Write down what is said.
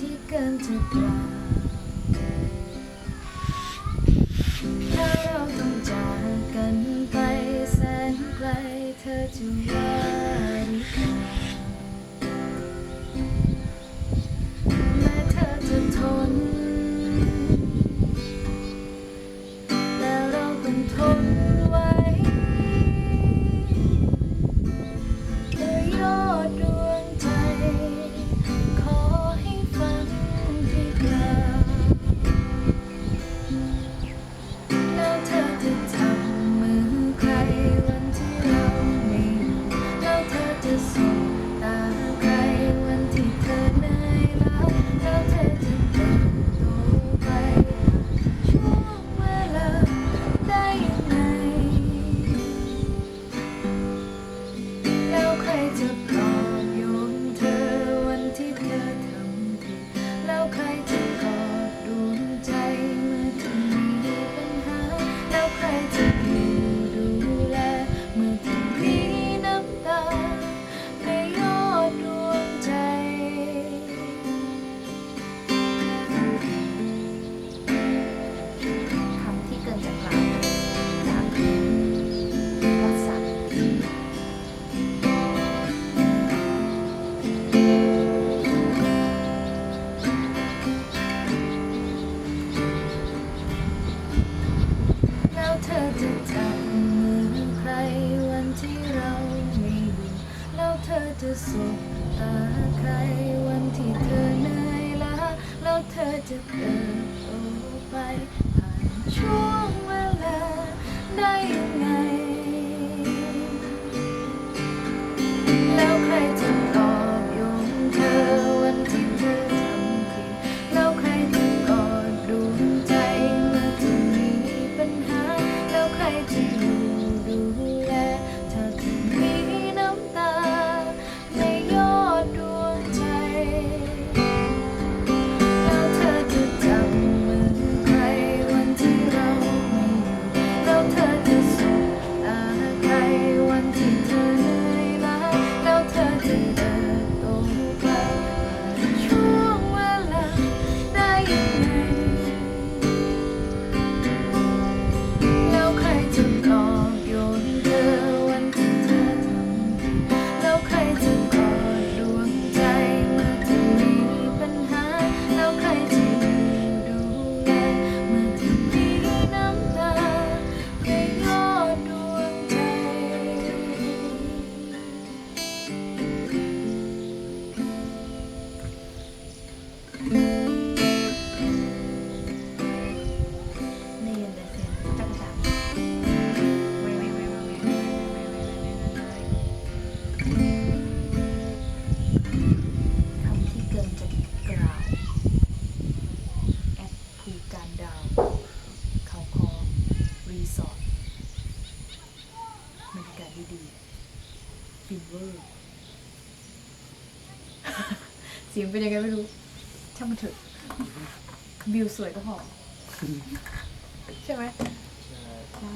ที่เกินจะกล่าถ้าเราต้องจากกันไปแสนไกลเธอจะ to go by. Oh, ให้ดีฟิลเวอร์ เสียงเป็นยังไงไม่รู้ ช่างมันเถอะบิวสวยก็พอ ใช่ไหมใช่